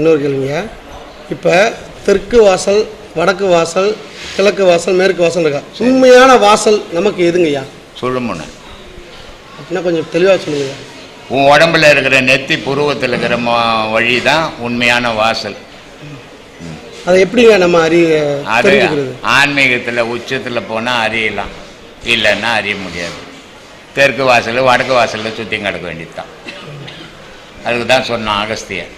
இன்னொரு கேள்விங்க இப்போ தெற்கு வாசல் வடக்கு வாசல் கிழக்கு வாசல் மேற்கு வாசல் இருக்கா? உண்மையான வாசல் நமக்கு எதுங்கய்யா? சுழுமுனை அப்படின்னா கொஞ்சம் தெளிவாக சொல்லுங்கய்யா. உன் உடம்புல இருக்கிற நெத்தி புருவத்தில் இருக்கிற வழி தான் உண்மையான வாசல். அதை எப்படிங்க நம்ம அறிய அது தெரிஞ்சுக்கிறது? ஆன்மீகத்தில் உச்சத்தில் போனால் அறியலாம். இல்லைன்னா அறிய முடியாது. தெற்கு வாசல் வடக்கு வாசலில் சுற்றி கிடக்க வேண்டியதுதான். அதுக்கு தான் சொன்னான் அகஸ்தியர்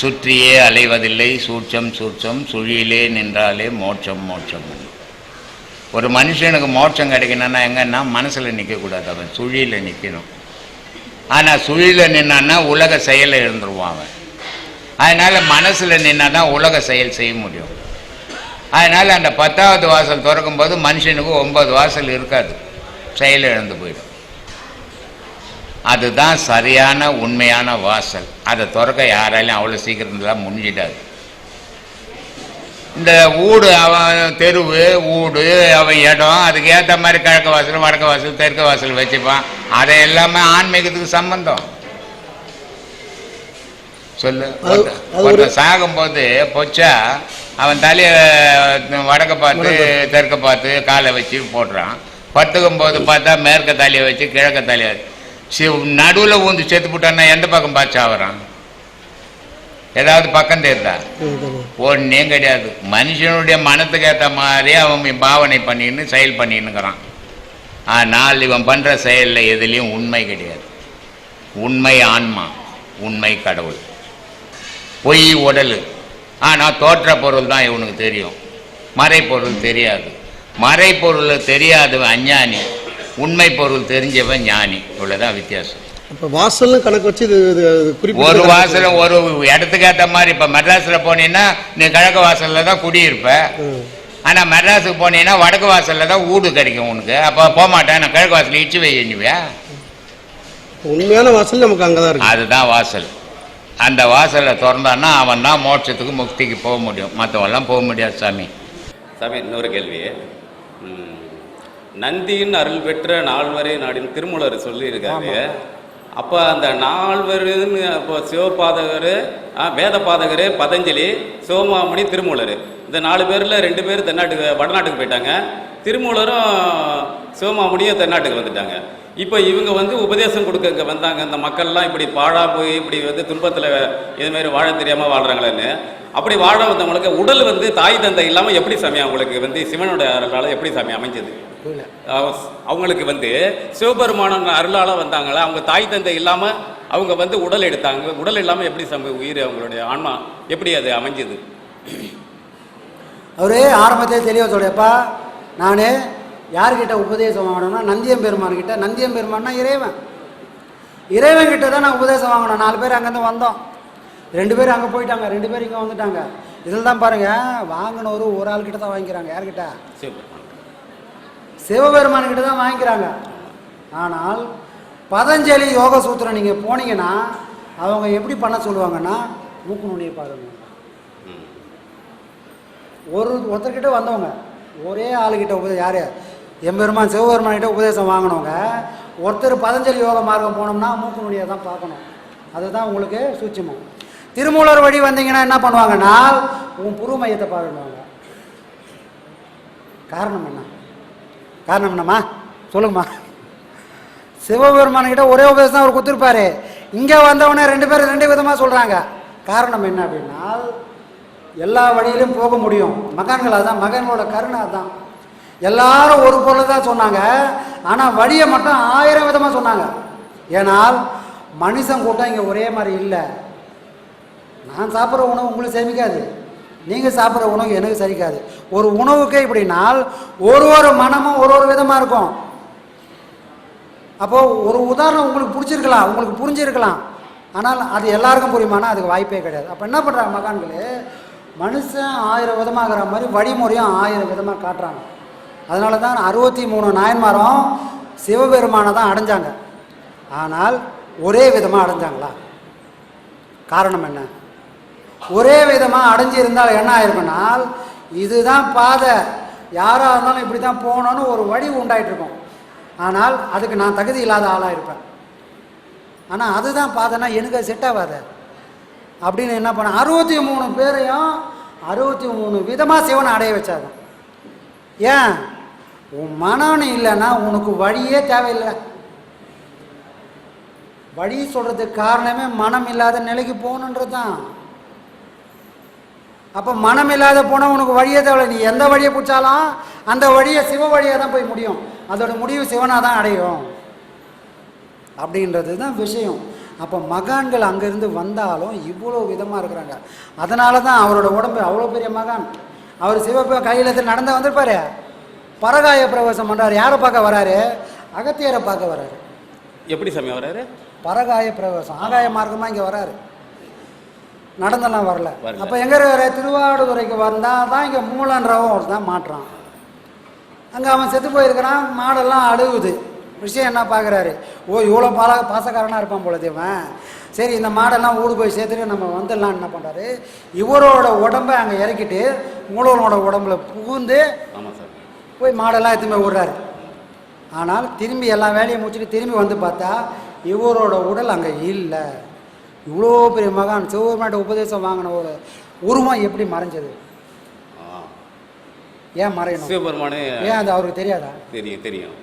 சுற்றியே அலைவதில்லை. சூட்சம் சூட்சம் சுழியிலே நின்றாலே மோட்சம் மோட்சம். ஒரு மனுஷனுக்கு மோட்சம் கிடைக்கணும்னா எங்கன்னா மனசில் நிற்கக்கூடாது அவன் சுழியில் நிற்கணும் ஆனால் சுழியில் நின்னான்னா உலக செயலை எழுந்துருவான் அவன். அதனால் மனசில் நின்னா தான் உலக செயல் செய்ய முடியும். அதனால் அந்த பத்தாவது வாசல் திறக்கும்போது மனுஷனுக்கு ஒன்பது வாசல் இருக்காது. செயல் இழந்து போயிடும். அதுதான் சரியான உண்மையான வாசல். அதை திறக்க யாராலையும் அவ்வளோ சீக்கிரத்தில் முடிஞ்சிடாது. இந்த ஊடு அவன் தெருவு ஊடு அவன் இடம் அதுக்கு ஏற்ற மாதிரி கிழக்கு வாசல் வடக்கு வாசல் தெற்கு வாசல் வச்சுப்பான். அதை எல்லாமே ஆன்மீகத்துக்கு சம்பந்தம். சொல்லு ஒருத்தன் சாகும்போது பொச்சா அவன் தலையை வடக்க பார்த்து தெற்க பார்த்து காலை வச்சு போடுறான் பத்துக்கும் போது பார்த்தா மேற்க தலையை வச்சு கிழக்க தலையை நடுவில் ஊந்து செத்து போட்டான்னா எந்த பக்கம் பார்த்து சாவறான்? ஏதாவது பக்கம் தெரியுதா. ஒன்றையும் கிடையாது. மனுஷனுடைய மனத்துக்கு ஏற்ற மாதிரி அவன் பாவனை பண்ணின்னு செயல் பண்ணின்னுக்கிறான் ஆனால் இவன் பண்ணுற செயலில் எதுலேயும் உண்மை கிடையாது. உண்மை ஆன்மா உண்மை கடவுள். பொய் உடல். ஆனால் தோற்ற பொருள் தான் இவனுக்கு தெரியும். மறைப்பொருள் தெரியாது. மறைப்பொருள் தெரியாதவன் அஞ்ஞானி. உண்மை பொருள் தெரிஞ்சவன் ஞானி. இவ்வளோதான் வித்தியாசம். அப்போ வாசல்னு கணக்கு வச்சு இது குறிப்பிட்ட ஒரு வாசலும் ஒரு இடத்துக்கு ஏற்ற மாதிரி இப்போ மெட்ராஸில் போனீங்கன்னா நீ கிழக்கு வாசலில் தான் குடியிருப்ப. ஆனால் மெட்ராஸுக்கு போனீங்கன்னா வடக்கு வாசலில் தான் ஊடு கிடைக்கும் உனக்கு. அப்போ போக மாட்டேன் நான் கிழக்கு வாசல் இச்சு வையுவியா உண்மையான வாசல் நமக்கு அங்கே தான் இருக்கு. அதுதான் வாசல். அந்த வாசலை திறந்தான்னா அவன் தான் மோட்சத்துக்கு முக்திக்கு போக முடியும். மற்றவெல்லாம் போக முடியாது சாமி. சாமி இன்னொரு கேள்வி. ம், நந்தியின் அருள் பெற்ற நால்வரை நாடின் திருமூலர் சொல்லியிருக்காரு. அப்போ அந்த நால்வருன்னு அப்போ சிவபாதகர் வேத பாதகர் பதஞ்சலி சிவமாமணி திருமூலர். இந்த நாலு பேரில் ரெண்டு பேர் தென்னாட்டுக்கு வடநாட்டுக்கு போயிட்டாங்க. திருமூலரும் சிவமாமணியும் தென்னாட்டுக்கு வந்துட்டாங்க. இப்போ இவங்க வந்து உபதேசம் கொடுக்க இங்கே வந்தாங்க. இந்த மக்கள்லாம் இப்படி பாழா போய் இப்படி வந்து துன்பத்தில் இதுமாரி வாழ தெரியாமல் வாழ்கிறாங்களேன்னு அப்படி வாழ வந்தவங்களுக்கு உடல் வந்து தாய் தந்தை இல்லாமல் எப்படி சாமி அவங்களுக்கு வந்து சிவனோட அருளால் எப்படி சாமி அமைஞ்சது? அவங்களுக்கு வந்து சிவபெருமானன் அருளால் வந்தாங்களா? அவங்க தாய் தந்தை இல்லாமல் அவங்க வந்து உடல் எடுத்தாங்க. உடல் இல்லாமல் எப்படி சாமி உயிர் அவங்களுடைய ஆன்மா எப்படி அது அமைஞ்சது? அவரே ஆரம்பத்திலே தெளிவாக சொல்லியப்பா நான் யார்கிட்ட உபதேசம் வாங்கணும்னா நந்தியம் பெருமான்கிட்ட நந்தியம் பெருமான்னா இறைவன். இறைவன் கிட்ட தான் நான் உபதேசம் வாங்கணும். நாலு பேர் அங்கேருந்து வந்தோம். ரெண்டு பேர் அங்கே போயிட்டாங்க. ரெண்டு பேர் இங்கே வந்துட்டாங்க. இதில் தான் பாருங்கள் வாங்கினவர் ஒரு ஆள் கிட்ட தான் வாங்கிக்கிறாங்க. யார்கிட்ட? சிவபெருமான் கிட்ட தான் வாங்கிக்கிறாங்க. ஆனால் பதஞ்சலி யோக சூத்திரம் நீங்கள் போனீங்கன்னா அவங்க எப்படி பண்ண சொல்லுவாங்கன்னா மூக்கு நுனியை பாருங்க. ஒரு ஒருத்தர்கிட்ட வந்தவங்க ஒரே ஆளுகிட்ட உபதேசம் யார்? எம்பெருமான் சிவபெருமான் கிட்ட உபதேசம் வாங்கினவங்க ஒருத்தர் பதஞ்சலி யோக மார்க்கம் போனோம்னா மூக்கு நுனியை தான் பார்க்கணும். அதுதான் உங்களுக்கு சூட்சமம். திருமூலர் வழி வந்தீங்கன்னா என்ன பண்ணுவாங்கன்னா உன் புரு மையத்தை பாருங்க. காரணம் என்ன? காரணம் என்னம்மா சொல்லுங்கம்மா. சிவபெருமான்கிட்ட ஒரே உபதேசம் தான் அவர் கொடுத்துருப்பாரு. இங்கே வந்தவொடனே ரெண்டு பேரும் ரெண்டு விதமாக சொல்கிறாங்க காரணம் என்ன அப்படின்னா எல்லா வழியிலும் போக முடியும். மகன்கள் அதான் மகன்களோட கருணை அதான். எல்லாரும் ஒரு பொருளை தான் சொன்னாங்க. ஆனால் வழியை மட்டும் ஆயிரம் விதமாக சொன்னாங்க. ஏனால் மனுஷன் கூட்டம் இங்கே ஒரே மாதிரி இல்லை. நான் சாப்பிட்ற உணவு உங்களுக்கு சேமிக்காது. நீங்கள் சாப்பிட்ற உணவு எனக்கு சரிக்காது. ஒரு உணவுக்கே இப்படினால் ஒரு ஒரு மனமும் ஒரு ஒரு விதமாக இருக்கும். அப்போது ஒரு உதாரணம் உங்களுக்கு பிடிச்சிருக்கலாம் உங்களுக்கு புரிஞ்சிருக்கலாம். ஆனால் அது எல்லாருக்கும் புரியுமானா அதுக்கு வாய்ப்பே கிடையாது. அப்போ என்ன பண்ணுறாங்க மகான்களே? மனுஷன் ஆயிரம் விதமாகிற மாதிரி வழிமுறையும் ஆயிரம் விதமாக காட்டுறாங்க. அதனால தான் அறுபத்தி மூணு நாயன்மாரும் சிவபெருமானை தான் அடைஞ்சாங்க. ஆனால் ஒரே விதமாக அடைஞ்சாங்களா? காரணம் என்ன? ஒரே விதமாக அடைஞ்சிருந்தால் என்ன ஆயிருக்குனால் இதுதான் பாதை. யாராக இருந்தாலும் இப்படி தான் போகணும்னு ஒரு வழி உண்டாயிட்டு இருக்கும் ஆனால் அதுக்கு நான் தகுதி இல்லாத ஆளாக இருப்பேன். ஆனால் அதுதான் பாதைனா எனக்கு அது செட் ஆகாது. அப்படின்னு என்ன பண்ண அறுபத்தி மூணு பேரையும் அறுபத்தி மூணு விதமாக சிவனை அடைய வச்சாதான். ஏன்? உன் மனம்னு இல்லைன்னா உனக்கு வழியே தேவையில்லை. வழி சொல்கிறதுக்கு காரணமே மனம் இல்லாத நிலைக்கு போகணுன்றது தான் அப்போ மனம் இல்லாத போனால் உனக்கு வழியே தேவை நீ எந்த வழியை பிடிச்சாலும் அந்த வழியை சிவ வழியாக தான் போய் முடியும். அதோட முடிவு சிவனாக தான் அடையும். அப்படின்றது தான் விஷயம். அப்போ மகான்கள் அங்கேருந்து வந்தாலும் இவ்வளோ விதமாக இருக்கிறாங்க. அதனால தான் அவரோட உடம்பு அவ்வளோ பெரிய மகான். அவர் சிவப்ப கையில் எடுத்து நடந்து வந்திருப்பாரு. பரகாய பிரவேசம் பண்ணுறாரு யாரை பார்க்க வராரு? அகத்தியரை பார்க்க வராரு. எப்படி சாமி வர்றாரு பரகாய பிரவேசம். ஆகாய மார்க்கமாக இங்கே வராரு. நடந்தெல்லாம் வரல. அப்போ எங்கே இருக்கிற திருவாடுதுறைக்கு வந்தால் தான் இங்கே மூலன்றவன் ஒரு தான் மாட்டுறான். அங்கே அவன் செத்து போயிருக்கிறான் மாடெல்லாம் அழுகுது விஷயம் என்ன பார்க்குறாரு ஓ இவ்வளோ பால பாசக்காரனாக இருப்பான் போல தேவன் சரி இந்த மாடெல்லாம் ஊடு போய் சேர்த்துட்டு நம்ம வந்துடலாம் என்ன பண்ணுறாரு இவரோட உடம்பை அங்கே இறக்கிட்டு மூலவனோட உடம்புல புகுந்து போய் மாடெல்லாம் எடுத்துன்னு போய் விடுறாரு ஆனால் திரும்பி எல்லா வேலையும் முடிச்சுட்டு திரும்பி வந்து பார்த்தா இவரோட உடல் அங்கே இல்லை. இவ்வளோ பெரிய மகான் சிவபெருமாட்ட உபதேசம் வாங்கின ஒரு உருவம் எப்படி மறைஞ்சது? ஏன் மறையணும்? சிவபெருமானே ஏன் அது அவருக்கு தெரியாதா? தெரியும் தெரியும்.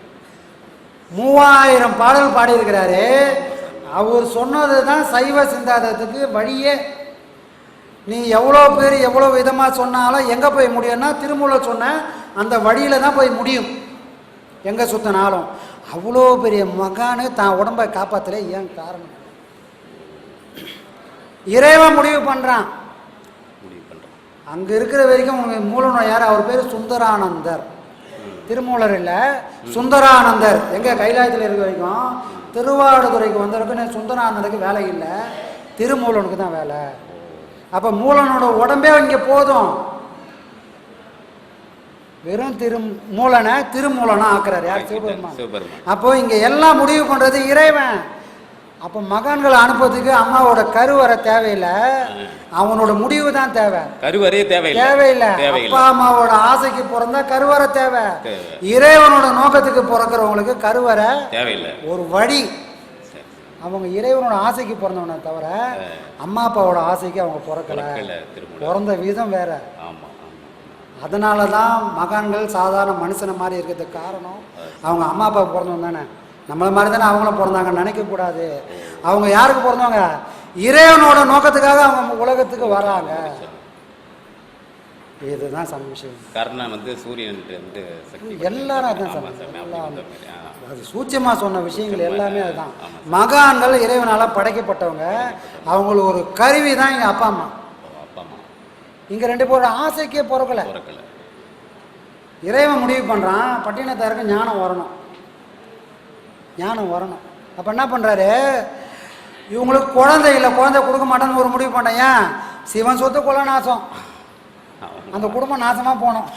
மூவாயிரம் பாடல் பாடியிருக்கிறாரு. அவர் சொன்னது தான் சைவ சிந்தாந்தத்துக்கு வழியே. நீ எவ்வளோ பேர் எவ்வளோ விதமாக சொன்னாலும் எங்கே போய் முடியும்னா திருமூல சொன்ன அந்த வழியில் தான் போய் முடியும். எங்கே சுத்தினாலும். அவ்வளோ பெரிய மகானு தான் உடம்பை காப்பாற்றல ஏன் காரணம்? இறைவன் முடிவு பண்ணுறான் முடிவு பண்ணுறோம் அங்கே இருக்கிற வரைக்கும் உனக்கு மூலநோய் யார்? அவர் பேர் சுந்தரானந்தர். திருமூலர் இல்லை. சுந்தரானந்தர். எங்கே? கைலாயத்தில் இருக்க வரைக்கும் திருவாடுதுறைக்கு வந்தவருக்கு சுந்தரானந்தருக்கு வேலை இல்லை. திருமூலனுக்கு தான் வேலை. அப்போ மூலனோட உடம்பே இங்கே போதும். வெறும் திரு மூலனை திருமூலனா ஆக்குறாரு. யார்? சிவபெருமான். அப்போ இங்கே எல்லாம் முடிவு பண்ணுறது இறைவன். அப்போ மகான்களை அனுப்புறதுக்கு அம்மாவோட கருவறை தேவையில்லை. அவனோட முடிவு தான் தேவை. கருவறையே தேவையில்லை. தேவையில்லை. அப்பா அம்மாவோட ஆசைக்கு பிறந்தா கருவறை தேவை. தேவை. இறைவனோட நோக்கத்துக்கு பிறக்கிறவங்களுக்கு கருவறை தேவையில்லை. ஒரு வழி. அவங்க இறைவனோட ஆசைக்கு பிறந்தவனை தவிர அம்மா அப்பாவோட ஆசைக்கு அவங்க பிறக்கல. பிறந்த விதம் வேற. அதனால தான் மகான்கள் சாதாரண மனுஷனை மாதிரி இருக்கிறதுக்கு காரணம் அவங்க அம்மா அப்பா பிறந்தவங்க தானே. நம்மள மாதிரி தானே அவங்களும் பிறந்தாங்க நினைக்கக்கூடாது. அவங்க யாருக்கு பிறந்தவங்க? இறைவனோட நோக்கத்துக்காக அவங்க உலகத்துக்கு வராங்க. இதுதான் சம விஷயம். கர்ணன் வந்து சூரியன் எல்லாரும். ஆ. அது சூட்சமாக சொன்ன விஷயங்கள் எல்லாமே அதுதான். மகான்கள் இறைவனால் படைக்கப்பட்டவங்க. அவங்களுக்கு ஒரு கருவி தான் எங்கள் அப்பா அம்மா. இங்கே ரெண்டு பேரோட ஆசைக்கே பிறக்கல. பிறக்கல. இறைவன் முடிவு பண்ணுறான் பட்டினத்தாருக்கு ஞானம் வரணும். ஞானம் வரணும். அப்போ என்ன பண்ணுறாரு இவங்களுக்கு குழந்தை இல்லை குழந்தை கொடுக்க மாட்டேன்னு ஒரு முடிவு பண்ணேன் ஏன்? சிவன் சொத்து கொலை நாசம். அந்த குடும்பம் நாசமாக போனோம்.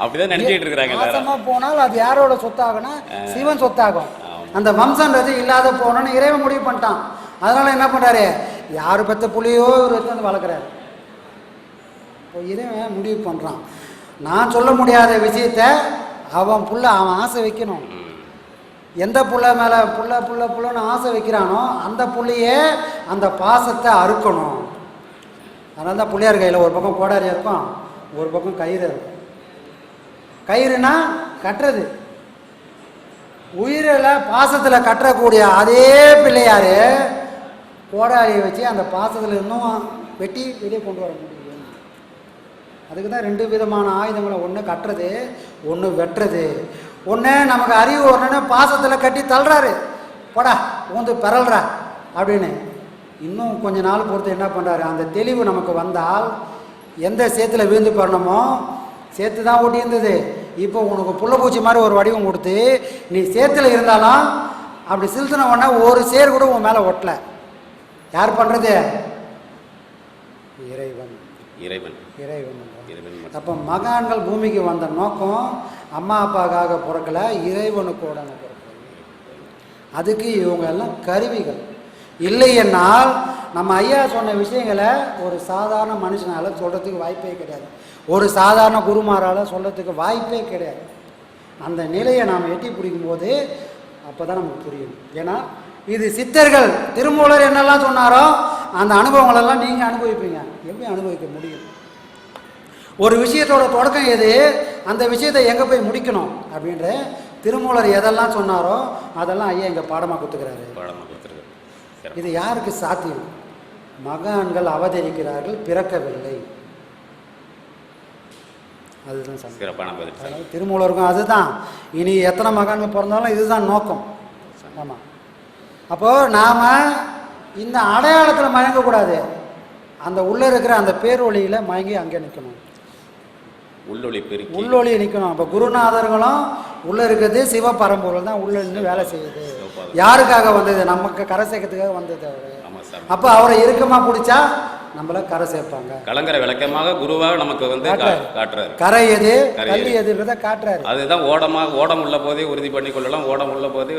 அப்படிதான் நினைச்சிட்டு இருக்கிறாங்க நாசமாக போனால் அது யாரோட சொத்தாகும்னா சிவன் சொத்தாகும். அந்த வம்சன்றது இல்லாத போகணும்னு இறைவன் முடிவு பண்ணிட்டான். அதனால என்ன பண்ணுறாரு யார் பெத்த புள்ளியோ இவர் எடுத்து வந்து வளர்க்குறாரு. இப்போ இறைவன் முடிவு பண்ணுறான் நான் சொல்ல முடியாத விஷயத்த அவன் புள்ள அவன் ஆசை வைக்கணும். எந்த புள்ள மேலே புள்ள புள்ள புள்ளன்னு ஆசை வைக்கிறானோ அந்த புள்ளையே அந்த பாசத்தை அறுக்கணும். அதனால தான் பிள்ளையார் கையில் ஒரு பக்கம் கோடாரி இருக்கும் ஒரு பக்கம் கயிறு இருக்கும். கயிறுனா கட்டுறது. உயிரில் பாசத்தில் கட்டக்கூடிய அதே பிள்ளையார் கோடாரியை வச்சு அந்த பாசத்தில் இன்னும் வெட்டி வெளியே கொண்டு வர முடியும். அதுக்கு தான் ரெண்டு விதமான ஆயுதங்களை ஒன்று கட்டுறது ஒன்று வெட்டுறது. ஒன்று நமக்கு அறிவு வரணுன்னு பாசத்தில் கட்டி தள்ளுறாரு. போடா ஊந்து பிறல்றா அப்படின்னு. இன்னும் கொஞ்ச நாள் பொறுத்து என்ன பண்ணுறாரு அந்த தெளிவு நமக்கு வந்தால் எந்த சேத்துல விழுந்து பெறணுமோ சேத்து தான் ஓட்டி இருந்தது இப்போ உனக்கு புள்ளப்பூச்சி மாதிரி ஒரு வடிவம் கொடுத்து நீ சேத்துல இருந்தாலும் அப்படி செலுத்தின உடனே ஒரு சேர் கூட உன் மேலே ஒட்டல. யார் பண்ணுறது இறைவன். இறைவன். இறைவன். அப்போ மகான்கள் பூமிக்கு வந்த நோக்கம் அம்மா அப்பாக்காக பிறக்கல இறைவனுக்கூட பிறக்கல. அதுக்கு இவங்க எல்லாம் கருவிகள். இல்லையென்னால் நம்ம ஐயா சொன்ன விஷயங்களை ஒரு சாதாரண மனுஷனால சொல்கிறதுக்கு வாய்ப்பே கிடையாது. ஒரு சாதாரண குருமாரால் சொல்கிறதுக்கு வாய்ப்பே கிடையாது. அந்த நிலையை நாம் எட்டி பிடிக்கும் போது அப்போ தான் நமக்கு புரியும். ஏன்னா இது சித்தர்கள் திருமூலர் என்னெல்லாம் சொன்னாரோ அந்த அனுபவங்களெல்லாம் நீங்கள் அனுபவிப்பீங்க. எப்படி அனுபவிக்க முடியும்? ஒரு விஷயத்தோட தொடக்கம் எது? அந்த விஷயத்தை எங்கே போய் முடிக்கணும்? அப்படின்ற திருமூலர் எதெல்லாம் சொன்னாரோ அதெல்லாம் ஐயா இங்கே பாடமாக கொடுத்துக்கிறாரு. பாடமாக கொடுத்துருக்கு சிறப்பு. இது யாருக்கு சாத்தியம்? மகான்கள் அவதரிக்கிறார்கள் பிறக்கவில்லை. அதுதான் சிறப்பான பதில் திருமூலருக்கும் அதுதான். இனி எத்தனை மகான்கள் பிறந்தாலும் இதுதான் நோக்கம். ஆமாம் அப்போது நாம் இந்த அடையாளத்தில் மயங்கக்கூடாது. அந்த உள்ளே இருக்கிற அந்த பேரொழியில் மயங்கி அங்கே நிற்கணும் உள்ளொளி பெருக்கி. உள்ளொளி நிற்கணும் அப்போ குருநாதர்களும் உள்ளே இருக்கிறது சிவபரம்பொருள் தான் உள்ளே நின்று வேலை செய்யுது. யாருக்காக வந்தது? நமக்கு கரை சேர்க்கறதுக்காக வந்தது அவர். அப்போ அவரை இறுக்கமாக பிடிச்சா நம்மள கரை சேர்ப்பாங்க. கலங்கரை விளக்கமாக குருவாக நமக்கு வந்து காட்டுறாரு. கரை எது? கல்வி எது. எதுன்றதை காட்டுறாரு. அதுதான் ஓடமாக ஓடம் உள்ள போதே உறுதி பண்ணி கொள்ளலாம். ஓடம் உள்ள போதே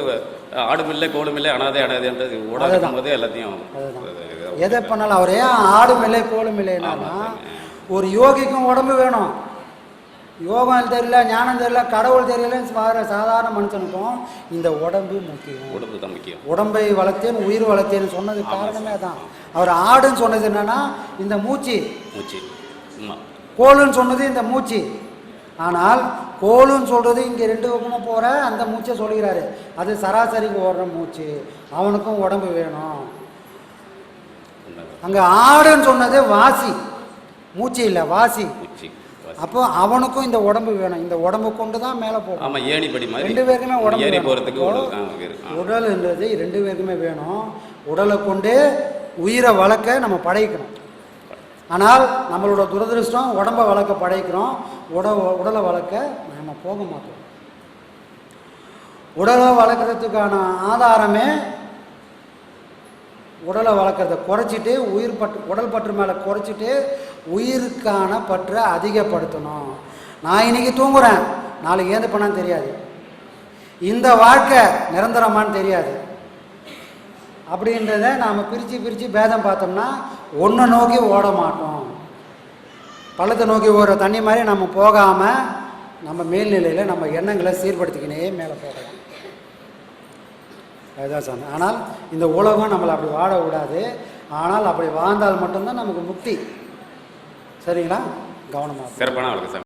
ஆடுமில்லை கோடுமில்லை அனாதை அனாதை என்ற ஓடம். இருக்கும்போதே எல்லாத்தையும். எதை பண்ணாலும்? அவர் ஏன் ஆடும் இல்லை கோலும் இல்லைன்னா ஒரு யோகிக்கும் உடம்பு வேணும். யோகம் தெரியல ஞானம் தெரியல கடவுள் தெரியலன்னு வர சாதாரண மனுஷனுக்கும் இந்த உடம்பு முக்கியம். உடம்பு தான் முக்கியம். உடம்பை வளர்த்தேன் உயிர் வளர்த்தேன்னு சொன்னது காரணமே தான் அவர் ஆடுன்னு சொன்னது என்னன்னா இந்த மூச்சு. மூச்சு. ஆமா. கோலுன்னு சொன்னது இந்த மூச்சு. ஆனால் கோலுன்னு சொல்றது இங்கே ரெண்டு பக்கமும் போகிற அந்த மூச்சை சொல்கிறாரு அது சராசரிக்கு ஓடுற மூச்சு. அவனுக்கும் உடம்பு வேணும். அங்கே ஆடுன்னு சொன்னது வாசி. மூச்சு இல்லை வாசி. மூச்சு. அப்போ அவனுக்கும் இந்த உடம்பு வேணும். இந்த உடம்பு கொண்டு தான் மேலே போகும் ஆமா ஏணிப்படி மாதிரி. ரெண்டு பேருக்குமே உடம்பு ஏறி. போகிறதுக்கு. உடல்ன்றது ரெண்டு பேருக்குமே வேணும். உடலை கொண்டு உயிரை வளர்க்க நம்ம படைக்கணும். ஆனால் நம்மளோட துரதிருஷ்டம் உடம்பை வளர்க்க படைக்கிறோம். உட உடலை வளர்க்க நம்ம போக மாட்டோம். உடலை வளர்க்குறதுக்கான ஆதாரமே உடலை வளர்க்குறத குறைச்சிட்டு உயிர் பற்று உடல் பற்று மேலே குறைச்சிட்டு உயிருக்கான பற்றை அதிகப்படுத்தணும். நான் இன்னைக்கு தூங்குறேன். நாளைக்கு ஏந்து பண்ணான்னு தெரியாது. இந்த வாழ்க்கை நிரந்தரமான்னு தெரியாது. அப்படின்றத நாம் பிரித்து பிரித்து பேதம் பார்த்தோம்னா ஒன்றை நோக்கி ஓட மாட்டோம். பள்ளத்தை நோக்கி ஓடுற தண்ணி மாதிரி நம்ம போகாமல் நம்ம மேல்நிலையில் நம்ம எண்ணங்களை சீர்படுத்திக்கினே மேலே போகலாம். அதுதான் சொன்னேன். ஆனால் இந்த உலகம் நம்மளை அப்படி வாழ விடாது. ஆனால் அப்படி வாழ்ந்தால் மட்டும்தான் நமக்கு முக்தி. சரிங்களா? கவனமாக சிறப்பான வழக்கு சார்.